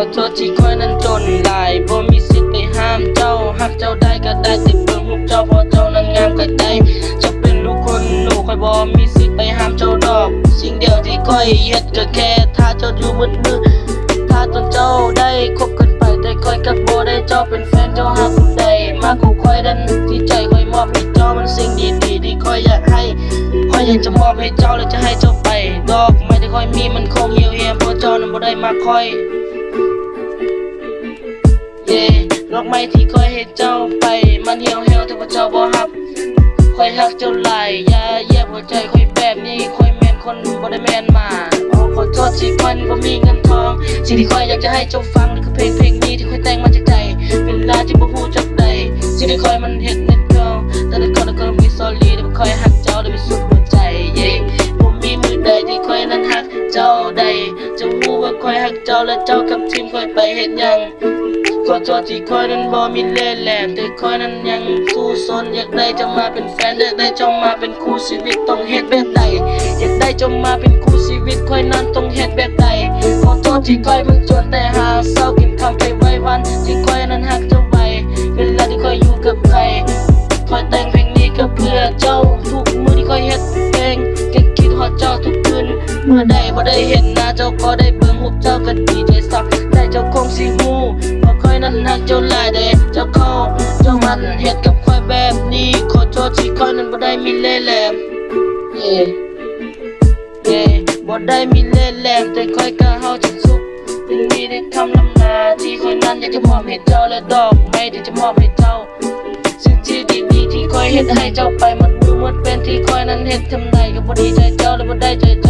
มันจนหลายบ่มีสิทธิ์ไปห้ามเจ้าหักเจ้าได้ก็ได้แต่เบิ่งรูปเจ้าเพราะเจ้านั้นงามก็ได้เจะเป็นลูกคนหนูค่อยบ่มีสิทธิ์ไปห้ามเจ้าดอก สิ่งเดียวที่ค่อยเฮ็ดก็แค่ถ้าเจ้าอยู่มืดมือถ้าจนเจ้าได้คบกันไปแต่ค่อยกับบ่ได้เจ้าเป็นแฟนเจ้าหาผู้ใดมาคู่ค่อยดันที่ใจค่อยมอบให้เจ้ามันสิ่งดีๆที่ค่อยอยากให้ค่อยอยากจะมอบให้เจ้าและจะให้เจ้าไปดอกไม้ที่ค่อยมีมันคงเหี่ยวเหี่ยมเพราะเจ้านั้นบ่ได้มาค่อย เย่ดอกไม้ที่คอยให้เจ้าไป มันเหี่ยวเหี่ยวแต่ว่าเจ้าบ่ฮับคอยฮักเจ้าหลายอย่าเยียบหัวใจคอยแบบนี้คอยแมนคนบ่ได้แมนมาอ๋อขอโทษที่ค่อยบ่มีเงินทอง สิ่งที่คอยอยากจะให้เจ้าฟังนี่คือเพลงเพลงนี้ที่คอยแต่งมาจากใจเวลาที่บ่ฮู้จักใดสิ่งที่คอยมันเฮ็ดเน็ตเกิลแต่ละคนก็มี sorry แต่บ่คอยฮัก เจ้าใดจะรู้ว่าคอยหักเจ้าและเจ้ากับทีมคอยไปเห็นยังขอโทษที่คอยนั้นบ่มีเล่แหลมแต่คอยนั้นยังสู้ซนอยากได้เจะมาเป็นแฟนอยากได้เจ้ามาเป็นคู่ชีวิตต้องเฮ็ดแบบใดอยากได้เจ้ามาเป็นคู่ชีวิตคอยนั้นต้องเฮ็ดแบบใดขอโทษที่คอยมันจนแต่ เมื่อใดบ่ได้เห็นหน้าเจ้าก็ได้เบิ่งรูปเจ้าก็ดีใจสักแต่เจ้าคงสิฮู้ว่าคอยนั้นหักเจ้าหลายแต่เจ้าเข้าเจ้ามันเฮ็ดกับคอยแบบนี้ขอโทษที่คอยนั้นบ่ได้มีเล่ห์แหลมเย่เย่บ่ได้มีเล่ห์แหลมแต่คอยก็เฮาจะสุขเป็นมีได้คำลำลาที่คอยนั้นอยากจะมอบให้เจ้าและดอกไม้ที่จะมอบให้เจ้าสิ่งที่ดีๆที่คอยเฮ็ดให้เจ้าไปมดมือหมดเป็นที่คอยนั้นเฮ็ดทำไดก็บ่ดีใจเจ้าและบ่ได้ใจเจ้า